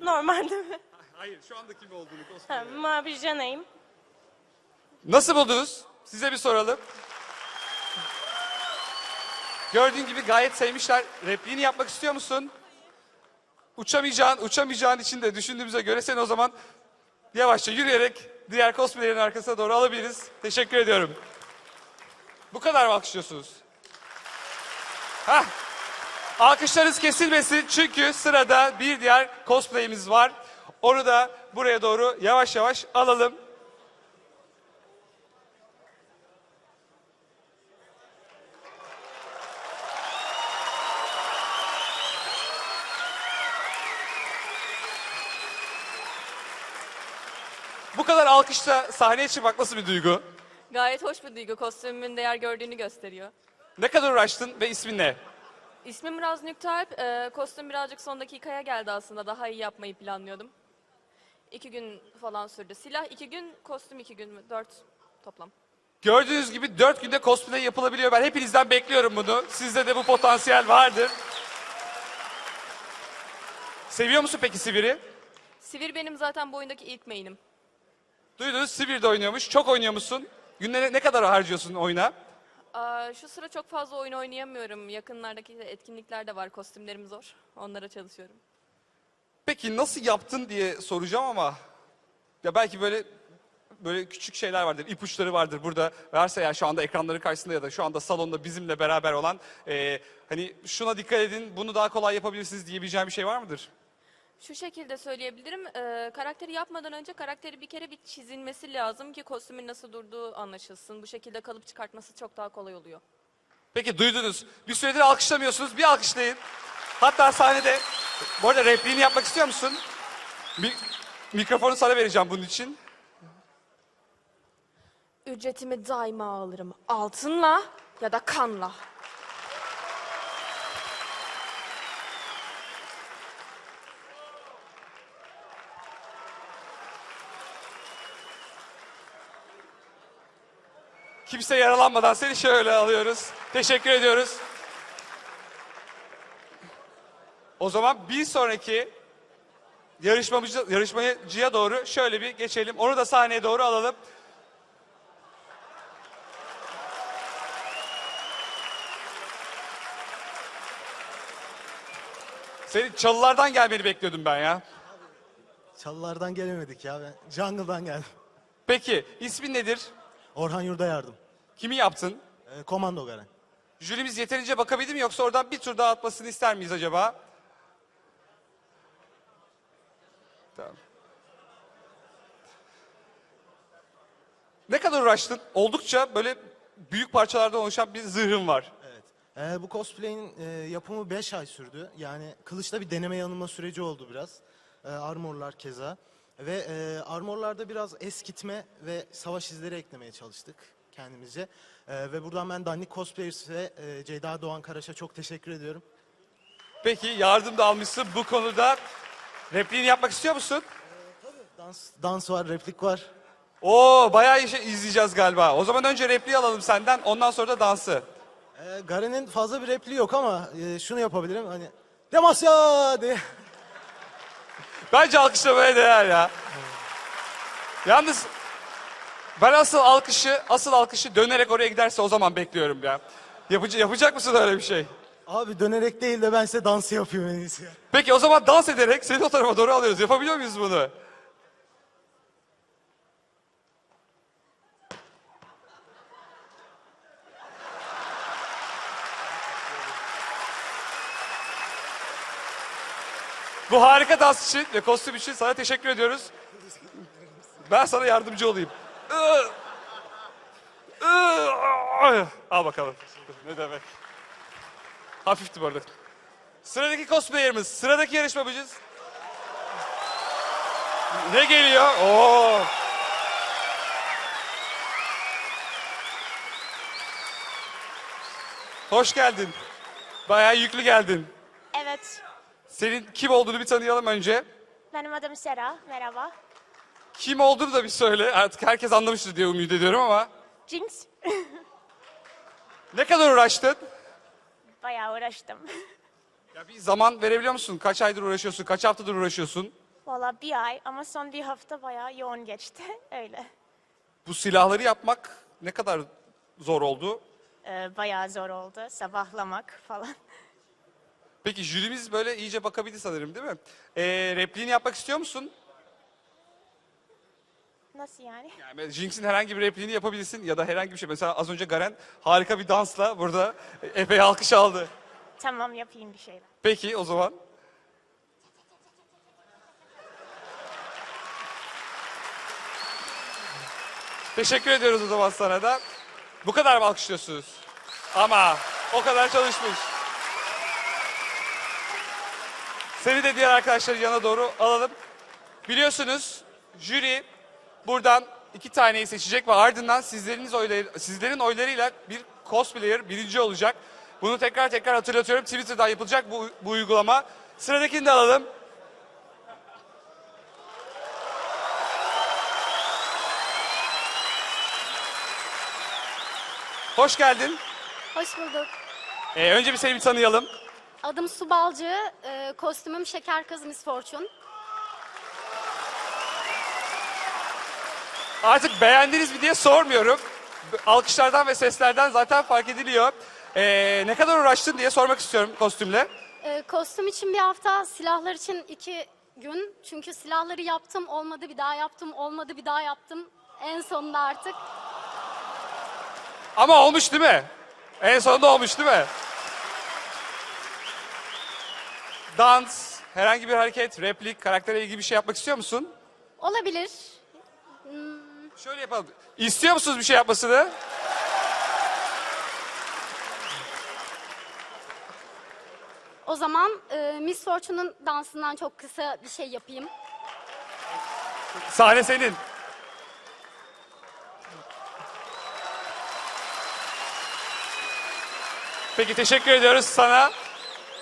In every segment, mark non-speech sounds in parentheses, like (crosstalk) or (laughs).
Normal değil mi? (laughs) Hayır şu anda kim olduğunu Ha, cosplay. mavi Janeyim. Nasıl buldunuz? Size bir soralım. Gördüğün gibi gayet sevmişler. Repliğini yapmak istiyor musun? Uçamayacağın, uçamayacağın için de düşündüğümüze göre seni o zaman yavaşça yürüyerek diğer cosplaylerin arkasına doğru alabiliriz. Teşekkür ediyorum. Bu kadar mı alkışlıyorsunuz? Hah. Alkışlarınız kesilmesin çünkü sırada bir diğer cosplay'imiz var. Onu da buraya doğru yavaş yavaş alalım. Bu kadar alkışla sahneye çıkmak nasıl bir duygu? Gayet hoş bir duygu. Kostümümün değer gördüğünü gösteriyor. Ne kadar uğraştın ve ismin ne? İsmim Raz Nüktalp. Ee, kostüm birazcık son dakikaya geldi aslında. Daha iyi yapmayı planlıyordum. İki gün falan sürdü. Silah iki gün, kostüm iki gün mü? Dört toplam. Gördüğünüz gibi 4 günde cosplay yapılabiliyor. Ben hepinizden bekliyorum bunu. Sizde de bu potansiyel vardır. Seviyor musun peki Sivir'i? Sivir benim zaten bu oyundaki ilk main'im. Duydunuz Sivir'de oynuyormuş. Çok oynuyor musun? Günde ne- ne kadar harcıyorsun oyuna? Şu sıra çok fazla oyun oynayamıyorum. Yakınlardaki de etkinlikler de var. Kostümlerim zor. Onlara çalışıyorum. Peki nasıl yaptın diye soracağım ama ya belki böyle böyle küçük şeyler vardır, ipuçları vardır burada. Varsa ya şu anda ekranların karşısında ya da şu anda salonda bizimle beraber olan eee, hani şuna dikkat edin, bunu daha kolay yapabilirsiniz diyebileceğim bir şey var mıdır? Şu şekilde söyleyebilirim. Ee, karakteri yapmadan önce karakteri bir kere bir çizilmesi lazım ki kostümün nasıl durduğu anlaşılsın. Bu şekilde kalıp çıkartması çok daha kolay oluyor. Peki duydunuz. Bir süredir alkışlamıyorsunuz. Bir alkışlayın. Hatta sahnede bu arada repliğini yapmak istiyor musun? Bir, mikrofonu sana vereceğim bunun için. Ücretimi daima alırım. Altınla ya da kanla. Kimse yaralanmadan seni şöyle alıyoruz. Teşekkür ediyoruz. O zaman bir sonraki yarışmacı, yarışmacıya doğru şöyle bir geçelim. Onu da sahneye doğru alalım. Seni çalılardan gelmeni bekliyordum ben ya. Çalılardan gelemedik ya. Ben Jungle'dan geldim. Peki ismin nedir? Orhan Yurda yardım. Kimi yaptın? Ee, komando Garen. Jürimiz yeterince bakabildi mi yoksa oradan bir tur daha atmasını ister miyiz acaba? Tamam. Ne kadar uğraştın? Oldukça böyle büyük parçalardan oluşan bir zırhın var. Evet. Ee, bu cosplay'in e, yapımı 5 ay sürdü. Yani kılıçta bir deneme yanılma süreci oldu biraz. Ee, armorlar keza. Ve e, armorlarda biraz eskitme ve savaş izleri eklemeye çalıştık kendimizce. Ee, ve buradan ben Dandik Cosplayers ve e, Ceyda Doğan Karaş'a çok teşekkür ediyorum. Peki yardım da almışsın bu konuda. Repliğini yapmak istiyor musun? Dans, dans var, replik var. Oo bayağı iyi şey izleyeceğiz galiba. O zaman önce repliği alalım senden ondan sonra da dansı. Ee, Garen'in fazla bir repliği yok ama e, şunu yapabilirim. Hani Demasya diye. (laughs) Bence alkışlamaya değer ya. Yalnız ben asıl alkışı, asıl alkışı dönerek oraya giderse o zaman bekliyorum ya. Yapıcı, yapacak mısın öyle bir şey? Abi dönerek değil de ben size dansı yapayım en iyisi. Peki o zaman dans ederek seni o tarafa doğru alıyoruz. Yapabiliyor muyuz bunu? Bu harika dans için ve kostüm için sana teşekkür ediyoruz. Ben sana yardımcı olayım. Al bakalım. Ne demek. Hafifti bu arada. Sıradaki cosplayer'ımız, sıradaki yarışmacımız. Ne geliyor? Oo. Hoş geldin. Bayağı yüklü geldin. Senin kim olduğunu bir tanıyalım önce. Benim adım Sera. Merhaba. Kim olduğunu da bir söyle. Artık herkes anlamıştır diye ümit ediyorum ama. Jinx. Ne kadar uğraştın? Bayağı uğraştım. Ya bir zaman verebiliyor musun? Kaç aydır uğraşıyorsun? Kaç haftadır uğraşıyorsun? Valla bir ay ama son bir hafta bayağı yoğun geçti. (laughs) Öyle. Bu silahları yapmak ne kadar zor oldu? Ee, bayağı zor oldu. Sabahlamak falan. Peki jürimiz böyle iyice bakabildi sanırım değil mi? Ee, repliğini yapmak istiyor musun? Nasıl yani? Yani Jinx'in herhangi bir repliğini yapabilirsin ya da herhangi bir şey. Mesela az önce Garen harika bir dansla burada epey alkış aldı. Tamam yapayım bir şeyler. Peki o zaman. Teşekkür ediyoruz o zaman sana da. Bu kadar mı alkışlıyorsunuz? Ama o kadar çalışmış. Seni de diğer arkadaşların yanına doğru alalım. Biliyorsunuz jüri buradan iki taneyi seçecek ve ardından sizlerin oyları, sizlerin oylarıyla bir cosplayer birinci olacak. Bunu tekrar tekrar hatırlatıyorum. Twitter'dan yapılacak bu, bu uygulama. Sıradakini de alalım. Hoş geldin. Hoş bulduk. Ee, önce bir seni bir tanıyalım. Adım Su Balcı, e, kostümüm Şeker Kız Miss Fortune. Artık beğendiniz mi diye sormuyorum. Alkışlardan ve seslerden zaten fark ediliyor. Ee, ne kadar uğraştın diye sormak istiyorum kostümle. E, kostüm için bir hafta, silahlar için iki gün. Çünkü silahları yaptım, olmadı bir daha yaptım, olmadı bir daha yaptım. En sonunda artık Ama olmuş değil mi? En sonunda olmuş değil mi? Dans, herhangi bir hareket, replik, karaktere ilgili bir şey yapmak istiyor musun? olabilir. Şöyle yapalım. İstiyor musunuz bir şey yapmasını? O zaman e, Miss Fortune'un dansından çok kısa bir şey yapayım. Sahne senin. Peki teşekkür ediyoruz sana.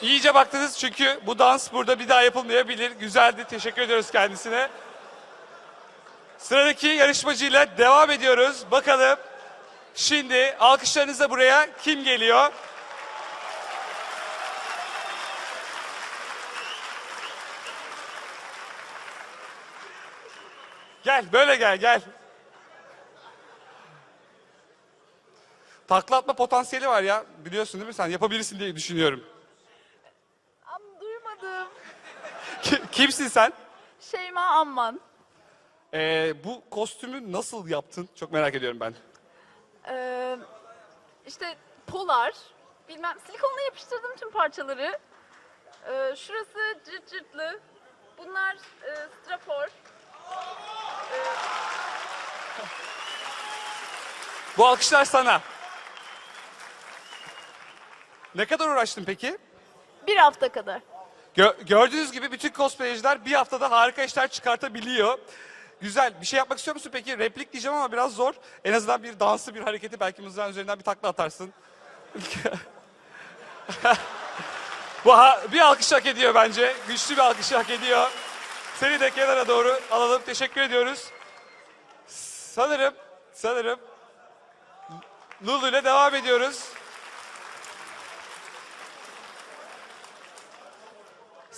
İyice baktınız çünkü bu dans burada bir daha yapılmayabilir. Güzeldi. Teşekkür ediyoruz kendisine. Sıradaki yarışmacıyla devam ediyoruz. Bakalım şimdi alkışlarınızla buraya kim geliyor? Gel böyle gel gel. Takla atma potansiyeli var ya. Biliyorsun değil mi sen? Yapabilirsin diye düşünüyorum. Ki- Kimsin sen? Şeyma Amman. Ee, bu kostümü nasıl yaptın? Çok merak ediyorum ben. Ee, işte polar. Bilmem silikonla yapıştırdım tüm parçaları. Ee, şurası cırt cırtlı. Bunlar e, strapor. Bu alkışlar sana. Ne kadar uğraştın peki? Bir hafta kadar. Gö- gördüğünüz gibi bütün cosplayciler bir haftada harika işler çıkartabiliyor. Güzel. Bir şey yapmak istiyor musun peki? Replik diyeceğim ama biraz zor. En azından bir dansı, bir hareketi belki mızrağın üzerinden bir takla atarsın. (laughs) Bu bir alkış hak ediyor bence. Güçlü bir alkış hak ediyor. Seni de kenara doğru alalım. Teşekkür ediyoruz. Sanırım, sanırım Lulu ile devam ediyoruz.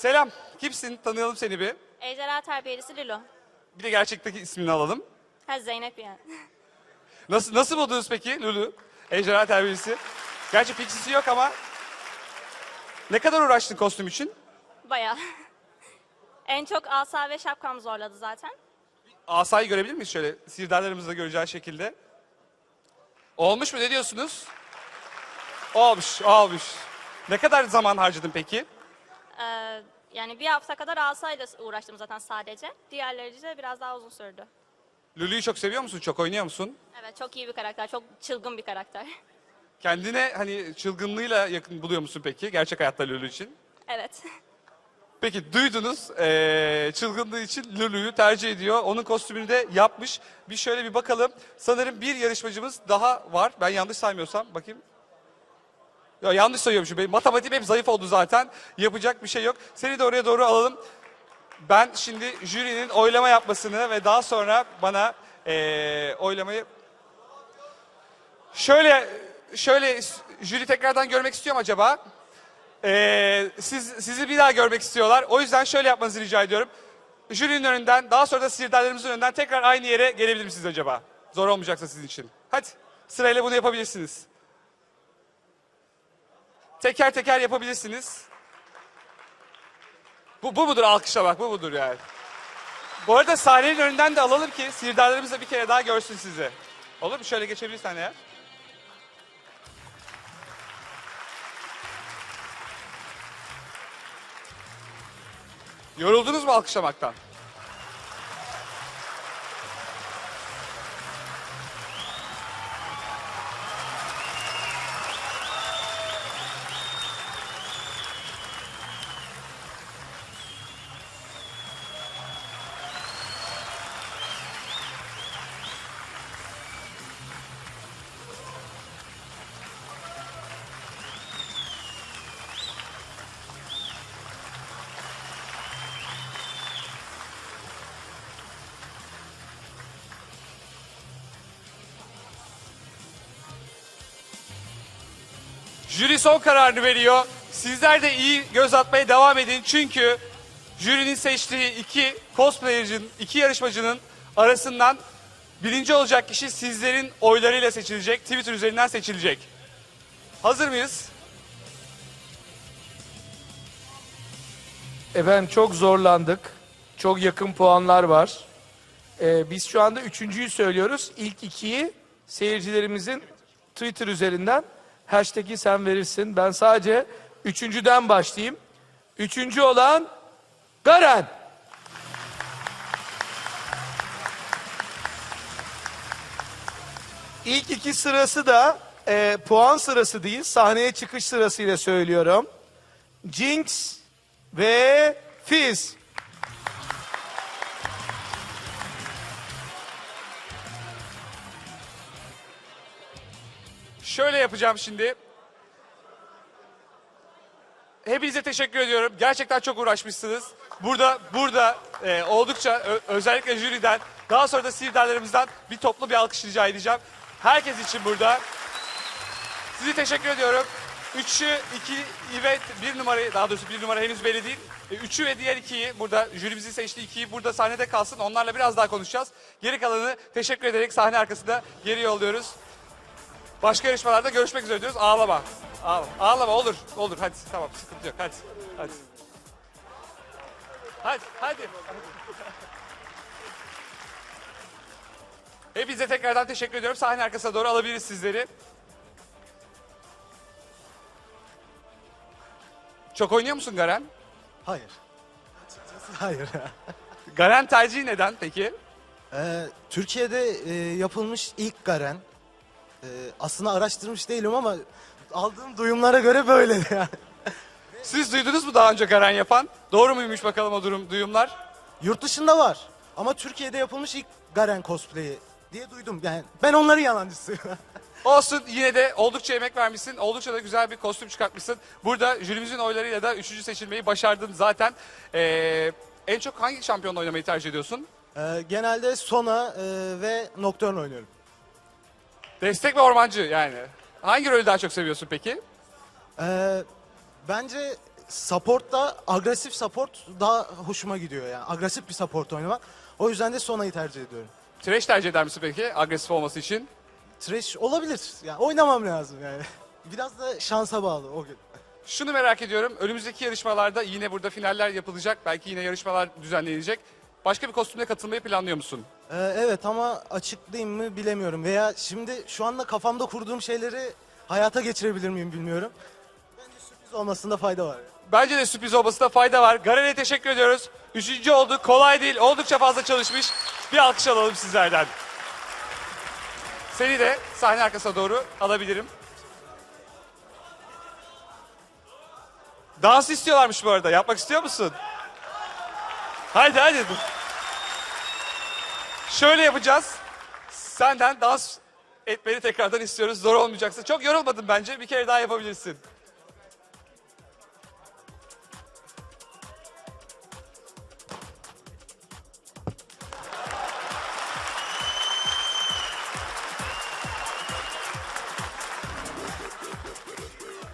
Selam. Kimsin? Tanıyalım seni bir. Ejderha terbiyelisi Lilo. Bir de gerçekteki ismini alalım. Ha Zeynep yani. (laughs) Nasıl nasıl buldunuz peki Lulu? Ejderha terbiyesi. Gerçi pixisi yok ama ne kadar uğraştın kostüm için? Bayağı. (laughs) en çok asa ve şapkam zorladı zaten. Asayı görebilir miyiz şöyle sihirdarlarımızda göreceği şekilde? Olmuş mu ne diyorsunuz? Olmuş, olmuş. Ne kadar zaman harcadın peki? Ee, yani bir hafta kadar asayla uğraştım zaten sadece. Diğerleri de biraz daha uzun sürdü. Lulu'yu çok seviyor musun? Çok oynuyor musun? Evet çok iyi bir karakter. Çok çılgın bir karakter. (laughs) Kendine hani çılgınlığıyla yakın buluyor musun peki gerçek hayatta Lulu için? evet. (laughs) Peki duydunuz eee, çılgınlığı için Lulu'yu tercih ediyor. Onun kostümünü de yapmış. Bir şöyle bir bakalım. Sanırım bir yarışmacımız daha var. Ben yanlış saymıyorsam bakayım. Ya yanlış sayıyormuşum. Benim matematiğim hep zayıf oldu zaten. Yapacak bir şey yok. Seni de oraya doğru alalım. Ben şimdi jürinin oylama yapmasını ve daha sonra bana eee, oylamayı şöyle şöyle jüri tekrardan görmek istiyorum acaba? Ee, siz sizi bir daha görmek istiyorlar. O yüzden şöyle yapmanızı rica ediyorum. jürinin önünden, daha sonra da sihirdarlarımızın önünden tekrar aynı yere gelebilir misiniz acaba? Zor olmayacaksa sizin için. Hadi sırayla bunu yapabilirsiniz. Teker teker yapabilirsiniz. Bu, bu mudur alkışlamak, bu mudur yani. Bu arada sahnenin önünden de alalım ki sihirdarlarımız da bir kere daha görsün sizi. Olur mu? Şöyle geçebilirsen eğer. Yoruldunuz mu alkışlamaktan? Jüri son kararını veriyor. Sizler de iyi göz atmaya devam edin. Çünkü jürinin seçtiği iki cosplayer'cının, iki yarışmacının arasından birinci olacak kişi sizlerin oylarıyla seçilecek. Twitter üzerinden seçilecek. Hazır mıyız? Efendim çok zorlandık. Çok yakın puanlar var. Ee, biz şu anda üçüncüyü söylüyoruz. İlk ikiyi seyircilerimizin Twitter üzerinden hashtag'i sen verirsin. Ben sadece üçüncüden başlayayım. Üçüncü olan Garen. İlk iki sırası da e, puan sırası değil, sahneye çıkış sırasıyla söylüyorum. Jinx ve Fizz. Şöyle yapacağım şimdi. Hepinize teşekkür ediyorum. Gerçekten çok uğraşmışsınız. Burada burada e, oldukça özellikle jüriden daha sonra da sihirdarlarımızdan bir toplu bir alkış rica edeceğim. Herkes için burada. Sizi teşekkür ediyorum. Üçü, iki ve bir numarayı, daha doğrusu bir numara henüz belli değil. E, Üçü ve diğer ikiyi, burada jürimizin seçtiği ikiyi burada sahnede kalsın. Onlarla biraz daha konuşacağız. Geri kalanını teşekkür ederek sahne arkasında geri yolluyoruz. Başka yarışmalarda görüşmek üzere diyoruz. Ağlama. Ağlama. Ağlama olur. Olur hadi tamam sıkıntı yok hadi. Hadi. Hadi hadi. Hepinize tekrardan teşekkür ediyorum. Sahne arkasına doğru alabiliriz sizleri. Çok oynuyor musun Garen? Hayır. Hayır. Garen tercihi neden peki? Ee, Türkiye'de e, yapılmış ilk Garen. Ee, aslında araştırmış değilim ama aldığım duyumlara göre böyle yani. (laughs) Siz duydunuz mu daha önce Garen yapan? Doğru muymuş bakalım o durum, duyumlar? Yurt dışında var ama Türkiye'de yapılmış ilk Garen cosplay'i diye duydum. Yani ben onların yalancısıyım. (laughs) Olsun yine de oldukça emek vermişsin. Oldukça da güzel bir kostüm çıkartmışsın. Burada jürimizin oylarıyla da üçüncü seçilmeyi başardın zaten. Ee, en çok hangi şampiyonla oynamayı tercih ediyorsun? Ee, genelde Sona e, ve Nocturne oynuyorum. Destek ve ormancı yani. Hangi rolü daha çok seviyorsun peki? Ee, bence support'ta agresif support daha hoşuma gidiyor yani. Agresif bir support oynamak. O yüzden de Sona'yı tercih ediyorum. Thresh tercih eder misin peki agresif olması için? Trash olabilir. Yani oynamam lazım yani. (laughs) Biraz da şansa bağlı o gün. Şunu merak ediyorum. Önümüzdeki yarışmalarda yine burada finaller yapılacak. Belki yine yarışmalar düzenlenecek. Başka bir kostümle katılmayı planlıyor musun? Ee, evet ama açıklayayım mı bilemiyorum. Veya şimdi şu anda kafamda kurduğum şeyleri hayata geçirebilir miyim bilmiyorum. Bence sürpriz olmasında fayda var. Bence de sürpriz olmasında fayda var. Garen'e teşekkür ediyoruz. Üçüncü oldu. Kolay değil. Oldukça fazla çalışmış. Bir alkış alalım sizlerden. Seni de sahne arkasına doğru alabilirim. Dans istiyorlarmış bu arada. Yapmak istiyor musun? Hadi hadi. Şöyle yapacağız. Senden dans etmeni tekrardan istiyoruz. Zor olmayacaksa. Çok yorulmadın bence. Bir kere daha yapabilirsin.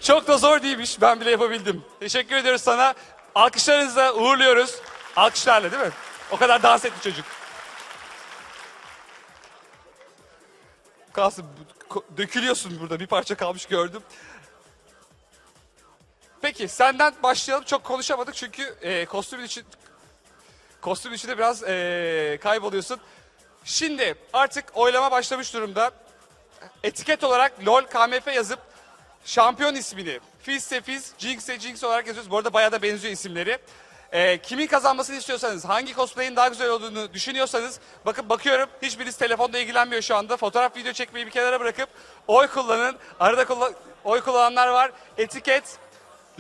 Çok da zor değilmiş. Ben bile yapabildim. Teşekkür ediyoruz sana. Alkışlarınızla uğurluyoruz. Alkışlarla değil mi? O kadar dans etti çocuk. Kalsın dökülüyorsun burada bir parça kalmış gördüm. Peki senden başlayalım. Çok konuşamadık çünkü e, kostümün için kostüm içinde biraz e, kayboluyorsun. Şimdi artık oylama başlamış durumda. Etiket olarak LOL KMF yazıp şampiyon ismini Fizse Fiz, Jinx'e Jinx olarak yazıyoruz. Bu arada bayağı da benziyor isimleri. Ee, kimin kazanmasını istiyorsanız, hangi cosplay'in daha güzel olduğunu düşünüyorsanız, bakın bakıyorum hiçbiriniz telefonla ilgilenmiyor şu anda. Fotoğraf, video çekmeyi bir kenara bırakıp oy kullanın. Arada kullan- oy kullananlar var. Etiket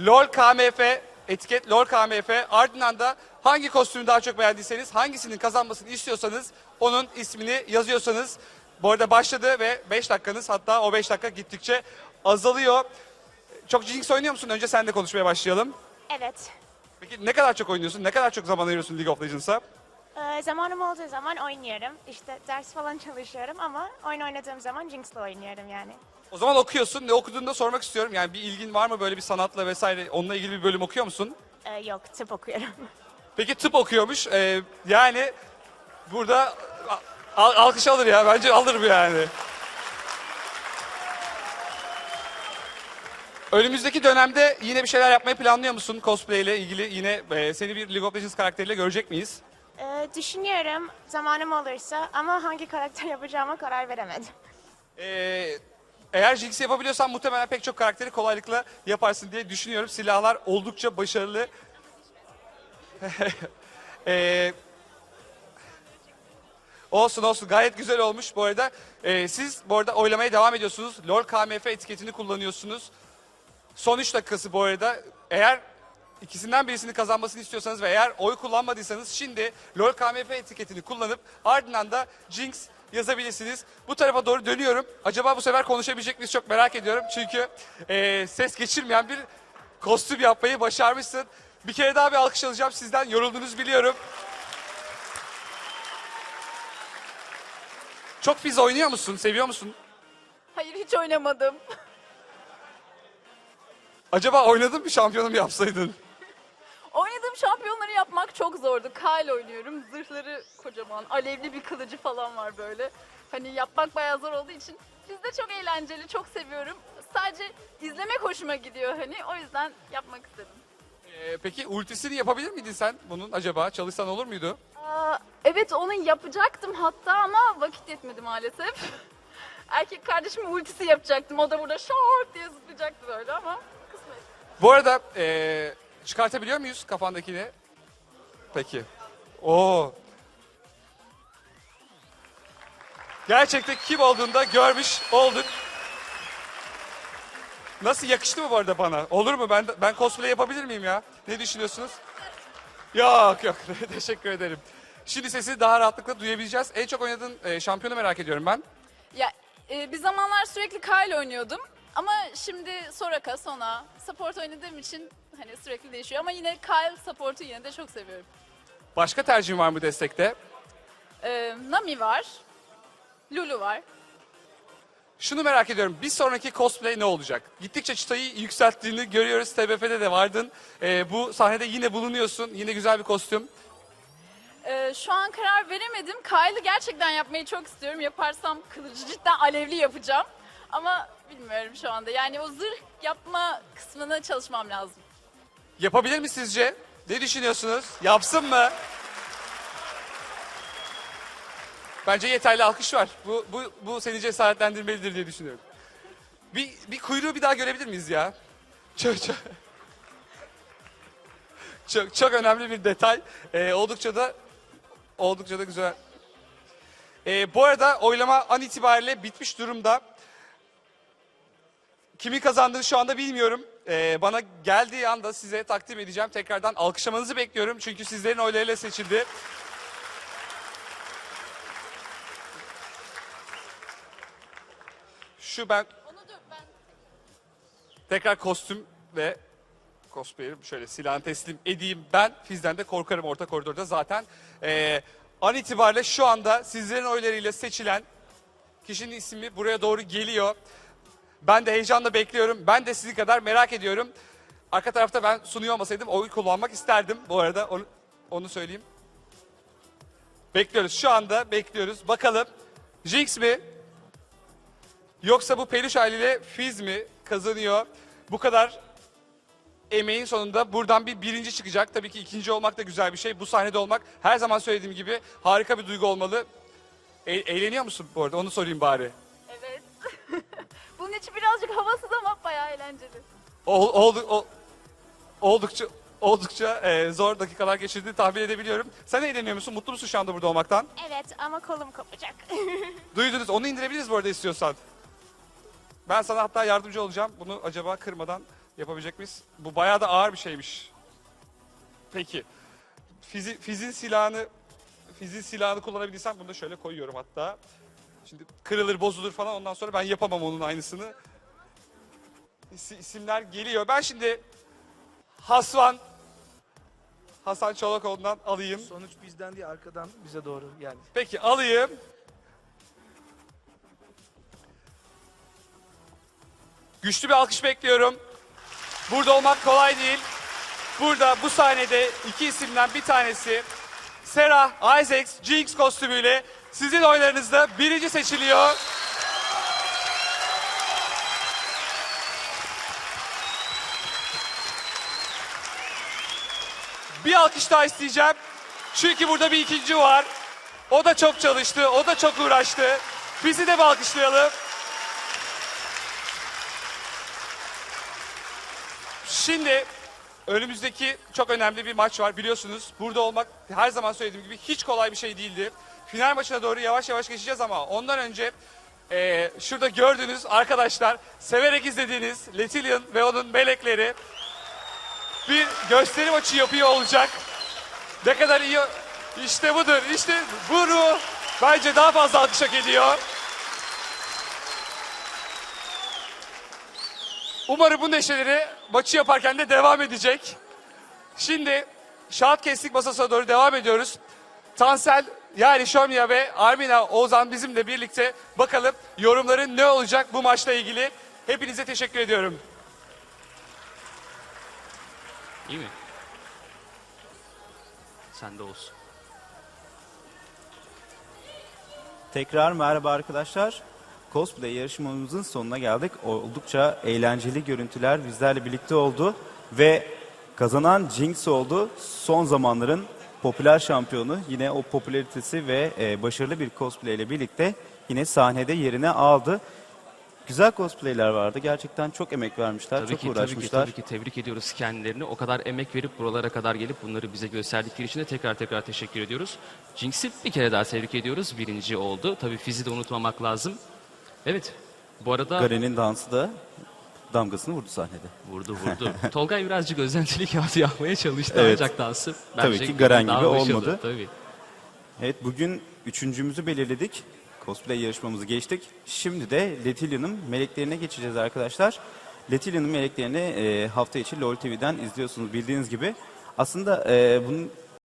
LOL KMF, etiket LOL KMF. Ardından da hangi kostümü daha çok beğendiyseniz, hangisinin kazanmasını istiyorsanız onun ismini yazıyorsanız. Bu arada başladı ve 5 dakikanız hatta o 5 dakika gittikçe azalıyor. Çok Jinx oynuyor musun? Önce sen de konuşmaya başlayalım. Evet. Peki ne kadar çok oynuyorsun? Ne kadar çok zaman ayırıyorsun League of Legends'a? Ee, zamanım olduğu zaman oynuyorum. İşte ders falan çalışıyorum ama oyun oynadığım zaman Jinx'le oynuyorum yani. O zaman okuyorsun. Ne okuduğunu da sormak istiyorum. Yani bir ilgin var mı böyle bir sanatla vesaire? Onunla ilgili bir bölüm okuyor musun? Ee, yok, tıp okuyorum. (laughs) Peki tıp okuyormuş. Ee, yani burada al- alkış alır ya. Bence alır bu yani. Önümüzdeki dönemde yine bir şeyler yapmayı planlıyor musun cosplay ile ilgili? Yine e, seni bir League of Legends karakteriyle görecek miyiz? Ee, düşünüyorum zamanım olursa ama hangi karakter (laughs) yapacağıma karar veremedim. Ee, eğer Jinx yapabiliyorsan muhtemelen pek çok karakteri kolaylıkla yaparsın diye düşünüyorum. Silahlar oldukça başarılı. Ee, (laughs) olsun olsun gayet güzel olmuş bu arada. Ee, siz bu arada oylamaya devam ediyorsunuz. LOL KMF etiketini kullanıyorsunuz. Son 3 dakikası bu arada. Eğer ikisinden birisini kazanmasını istiyorsanız ve eğer oy kullanmadıysanız şimdi LOL KMF etiketini kullanıp ardından da Jinx yazabilirsiniz. Bu tarafa doğru dönüyorum. Acaba bu sefer konuşabilecek miyiz çok merak ediyorum. Çünkü eee, ses geçirmeyen bir kostüm yapmayı başarmışsın. Bir kere daha bir alkış alacağım sizden. Yoruldunuz biliyorum. Çok fiz oynuyor musun? Seviyor musun? Hayır hiç oynamadım. (laughs) Acaba oynadın mı şampiyonum yapsaydın? Oynadığım şampiyonları yapmak çok zordu. Kyle oynuyorum. Zırhları kocaman. Alevli bir kılıcı falan var böyle. Hani yapmak bayağı zor olduğu için. Biz de çok eğlenceli, çok seviyorum. Sadece izlemek hoşuma gidiyor hani. O yüzden yapmak istedim. Ee, peki ultisini yapabilir miydin sen bunun acaba? Çalışsan olur muydu? Aa, evet onu yapacaktım hatta ama vakit yetmedi maalesef. (laughs) Erkek kardeşimin ultisi yapacaktım. O da burada şort diye zıplayacaktı böyle ama. Bu arada ee, çıkartabiliyor muyuz kafandakini? Peki. Oo. Gerçekten kim olduğunu da görmüş olduk. Nasıl yakıştı mı bu arada bana? Olur mu? Ben ben cosplay yapabilir miyim ya? Ne düşünüyorsunuz? Yok yok. (laughs) Teşekkür ederim. Şimdi sesi daha rahatlıkla duyabileceğiz. En çok oynadığın e, şampiyonu merak ediyorum ben. Ya e, bir zamanlar sürekli Kyle oynuyordum. Ama şimdi Soraka, Sona, support oynadığım için hani sürekli değişiyor. Ama yine Kyle support'u yine de çok seviyorum. Başka tercihin var mı destekte? Ee, Nami var. Lulu var. Şunu merak ediyorum. Bir sonraki cosplay ne olacak? Gittikçe çıtayı yükselttiğini görüyoruz. TBF'de de vardın. Ee, bu sahnede yine bulunuyorsun. Yine güzel bir kostüm. Ee, şu an karar veremedim. Kyle'ı gerçekten yapmayı çok istiyorum. Yaparsam kılıcı cidden alevli yapacağım. Ama bilmiyorum şu anda. Yani o zırh yapma kısmına çalışmam lazım. Yapabilir mi sizce? Ne düşünüyorsunuz? Yapsın mı? Bence yeterli alkış var. Bu, bu, bu seni cesaretlendirmelidir diye düşünüyorum. Bir, bir kuyruğu bir daha görebilir miyiz ya? Çok, çok, çok, çok önemli bir detay. Ee, oldukça da oldukça da güzel. Ee, bu arada oylama an itibariyle bitmiş durumda. Kimin kazandığını şu anda bilmiyorum. Ee, bana geldiği anda size takdim edeceğim. Tekrardan alkışlamanızı bekliyorum. Çünkü sizlerin oylarıyla seçildi. Şu ben... Tekrar kostüm ve cosplay'im şöyle silahını teslim edeyim. Ben Fiz'den de korkarım orta koridorda zaten. Ee, an itibariyle şu anda sizlerin oylarıyla seçilen kişinin ismi buraya doğru geliyor. Ben de heyecanla bekliyorum. Ben de sizin kadar merak ediyorum. Arka tarafta ben sunuyor olmasaydım oy kullanmak isterdim bu arada. Onu, onu söyleyeyim. Bekliyoruz. Şu anda bekliyoruz. Bakalım Jinx mi? Yoksa bu peluş haliyle Fiz mi kazanıyor? Bu kadar emeğin sonunda buradan bir birinci çıkacak. Tabii ki ikinci olmak da güzel bir şey. Bu sahnede olmak her zaman söylediğim gibi harika bir duygu olmalı. E- eğleniyor musun bu arada? Onu sorayım bari. İçin birazcık havasız ama bayağı eğlenceli. Ol- oldu- o- oldukça oldukça e, zor dakikalar geçirdiğini tahmin edebiliyorum. Sen eğleniyor musun? Mutlu musun şu anda burada olmaktan? Evet ama kolum kopacak. (laughs) Duydunuz. Onu indirebiliriz bu arada istiyorsan. Ben sana hatta yardımcı olacağım. Bunu acaba kırmadan yapabilecek miyiz? Bu bayağı da ağır bir şeymiş. Peki. Fizi, fizin silahını fizin silahını kullanabilirsem bunu da şöyle koyuyorum hatta. Şimdi kırılır, bozulur falan ondan sonra ben yapamam onun aynısını. İsi- isimler geliyor. Ben şimdi Hasvan Hasan Çolakoğlu'ndan alayım. Sonuç bizden değil arkadan bize doğru yani. Peki alayım. Güçlü bir alkış bekliyorum. Burada olmak kolay değil. Burada bu sahnede iki isimden bir tanesi Sarah Isaacs Jinx kostümüyle sizin oylarınızda birinci seçiliyor. Bir alkış daha isteyeceğim. Çünkü burada bir ikinci var. O da çok çalıştı, o da çok uğraştı. Bizi de bir alkışlayalım. Şimdi önümüzdeki çok önemli bir maç var biliyorsunuz. Burada olmak her zaman söylediğim gibi hiç kolay bir şey değildi. Final maçına doğru yavaş yavaş geçeceğiz ama ondan önce eee, şurada gördüğünüz arkadaşlar severek izlediğiniz Letillian ve onun melekleri bir gösteri maçı yapıyor olacak. Ne kadar iyi. İşte budur. İşte bu ruh bence daha fazla alkış hak ediyor. Umarım bu neşeleri maçı yaparken de devam edecek. Şimdi şahat kestik masasına doğru devam ediyoruz. Tansel yani Şomya ve Armina Ozan bizimle birlikte bakalım yorumların ne olacak bu maçla ilgili. Hepinize teşekkür ediyorum. İyi mi? Sende olsun. Tekrar merhaba arkadaşlar. Cosplay yarışmamızın sonuna geldik. Oldukça eğlenceli görüntüler bizlerle birlikte oldu. Ve kazanan Jinx oldu. Son zamanların popüler şampiyonu. Yine o popülaritesi ve e, başarılı bir cosplay ile birlikte yine sahnede yerini aldı. Güzel cosplayler vardı. Gerçekten çok emek vermişler, Tabii çok ki, tabii ki, uğraşmışlar. tabii ki tebrik ediyoruz kendilerini. O kadar emek verip buralara kadar gelip bunları bize gösterdikleri için de tekrar tekrar teşekkür ediyoruz. Jinx'i bir kere daha tebrik ediyoruz. Birinci oldu. Tabii Fizz'i de unutmamak lazım. Evet. Bu arada Garen'in dansı da damgasını vurdu sahnede. vurdu vurdu. (laughs) Tolgay birazcık özentilik yaptı yapmaya çalıştı Evet. ancak dansı. Tabii ki Garen gibi başarılı. olmadı. Tabii. Evet bugün üçüncümüzü belirledik. Cosplay yarışmamızı geçtik. Şimdi de Letilia'nın meleklerine geçeceğiz arkadaşlar. Letilia'nın meleklerini e, hafta içi LOL TV'den izliyorsunuz bildiğiniz gibi. Aslında e, bunun